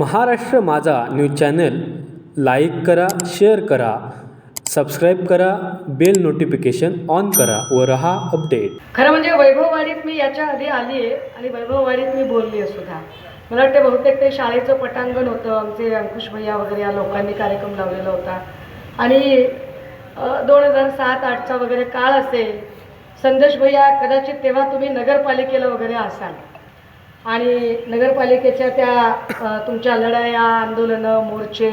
Maharashtra Majha news channel like करा share करा subscribe करा बेल नोटिफिकेशन ऑन करा व रहा अपडेट. खरं म्हणजे वैभववाडीत मी याच्या आधी आली आहे आणि वैभववाडीत मी बोलली आहे सुद्धा. मला वाटते बहुतेक ते शाळेचं पटांगण होतं आमचे अंकुश भैया वगैरे या लोकांनी कार्यक्रम लावलेला होता. आणि दोन हजार सात आठचा वगैरे काळ असेल संदेश भैया कदाचित तेव्हा तुम्ही नगरपालिकेला वगैरे असाल. आणि नगरपालिकेच्या त्या तुमच्या लढाया आंदोलनं मोर्चे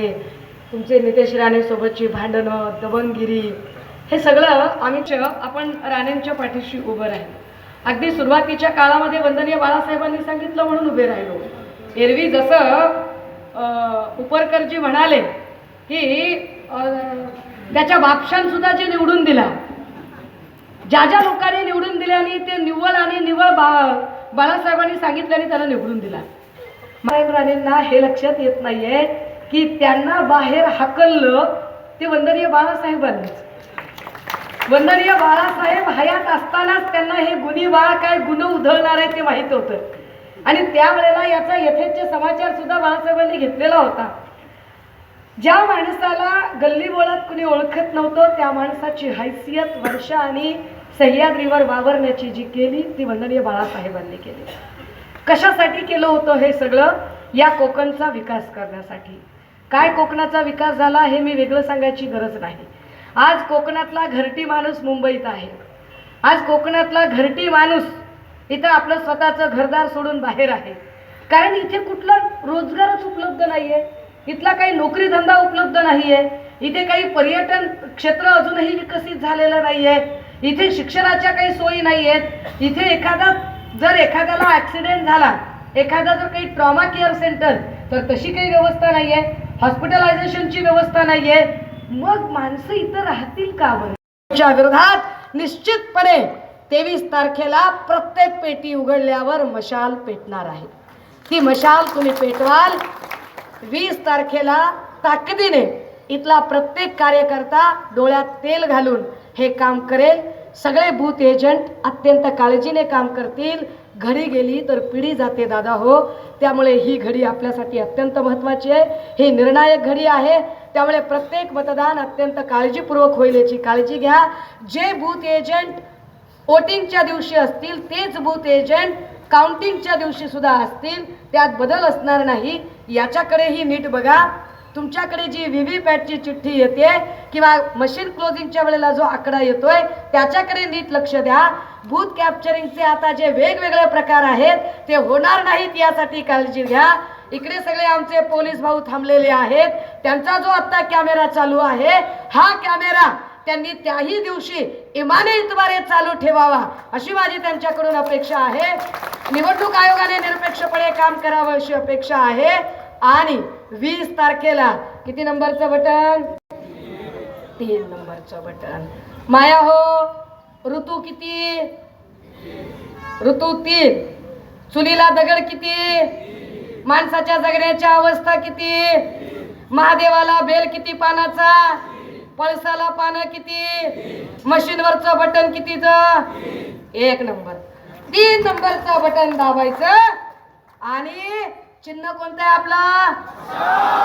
तुमचे नितेश राणेसोबतची भांडणं दबंगगिरी हे सगळं आम्ही आपण राणेंच्या पाठीशी उभं राहिलो. अगदी सुरुवातीच्या काळामध्ये वंदनीय बाळासाहेबांनी सांगितलं म्हणून उभे राहिलो. एरवी जसं उपरकरजी म्हणाले की त्याच्या बापशांसुद्धा जे निवडून दिला ज्या ज्या लोकांनी निवडून दिले ते निव्वळ आणि निव्वळ बा बाळासाहेबांनी सांगितल्याने त्याला निवडून दिला. साहेब राणेंना हे लक्षात येत नाहीये की त्यांना बाहेर हाकललं ते वंदनीय बाळासाहेबांनीच. वंदनीय बाळासाहेब हयात असतानाच त्यांना हे गुन्हे बाळ काय गुन्ह उधळणार आहे ते माहीत होतं. आणि त्यावेळेला याचा यथेच्छ समाचार सुद्धा बाळासाहेबांनी घेतलेला होता. ज्या माणसाला गल्लीबोळात कुणी ओळखत नव्हतं त्या माणसाची हैसियत वर्ष आणि सह्याद्रीवर वावरण्याची जी केली ती वंदनीय बाळासाहेबांनी केली. कशासाठी केलं होतं हे सगळं? या कोकणचा विकास करण्यासाठी. काय कोकणाचा विकास झाला हे मी वेगळं सांगायची गरज नाही. आज कोकणातला घरटी माणूस मुंबईत आहे. आज कोकणातला घरटी माणूस इथं आपलं स्वतःचं घरदार सोडून बाहेर आहे. कारण इथे कुठला रोजगारच उपलब्ध नाही आहे इथला काही नोकरी धंदा उपलब्ध आहे इथे काही पर्यटन क्षेत्र अजूनही विकसित झालेलं नाही आहे इथे शिक्षणाच्या काही सोयी नाही आहेत इथे एखादा जर एखाद्याला ऍक्सिडेंट झाला एखादा जर काही ट्रॉमा केअर सेंटर तर तशी काही व्यवस्था नाही आहे हॉस्पिटलायझेशनची व्यवस्था नाही आहे मग माणसं इथं राहतील का बरं? विरोधात निश्चितपणे तेवीस तारखेला प्रत्येक पेटी उघडल्यावर मशाल पेटणार आहे. ती मशाल तुम्ही पेटवाल. वीस तारखेला ताकदीने इथला प्रत्येक कार्यकर्ता डोळ्यात तेल घालून हे काम करेल. सगळे बूथ एजंट अत्यंत काळजीने काम करतील. घडी गेली तर पिढी जाते दादा हो. त्यामुळे ही घडी आपल्यासाठी अत्यंत महत्त्वाची आहे. ही निर्णायक घडी आहे. त्यामुळे प्रत्येक मतदान अत्यंत काळजीपूर्वक होईल याची काळजी घ्या. जे बूथ एजंट वोटिंगच्या दिवशी असतील तेच बूथ एजंट काउंटिंगच्या दिवशी सुद्धा असतील त्यात बदल असणार नाही. याच्याकडेही नीट बघा. तुमच्याकडे जी व्ही व्ही पॅटची चिठ्ठी येते किंवा मशीन क्लोजिंगच्या वेळेला जो आकडा येतोय त्याच्याकडे नीट लक्ष द्या. बूथ कॅप्चरिंगचे आता जे वेगवेगळे प्रकार आहेत ते होणार नाहीत यासाठी काळजी घ्या. इकडे सगळे आमचे पोलीस भाऊ थांबलेले आहेत. त्यांचा जो आत्ता कॅमेरा चालू आहे हा कॅमेरा त्यांनी त्याही दिवशी इमानीद्वारे चालू ठेवावा अशी माझी त्यांच्याकडून अपेक्षा आहे. निवडणूक आयोगाने निरपेक्षपणे काम करावं अशी अपेक्षा आहे. आणि वीस तारखेला. किती नंबरचं बटन? तीन नंबरचं बटन. माया हो ऋतू किती? ऋतू तीन. चुलीला दगड किती? माणसाच्या जगण्याच्या अवस्था किती? महादेवाला बेल किती पानाचा? पळसाला पानं किती? मशीनवरचं बटन कितीच? एक नंबर. तीन नंबरचं बटन दाबायचं आणि चिन्ह कोणतं आहे आपलं?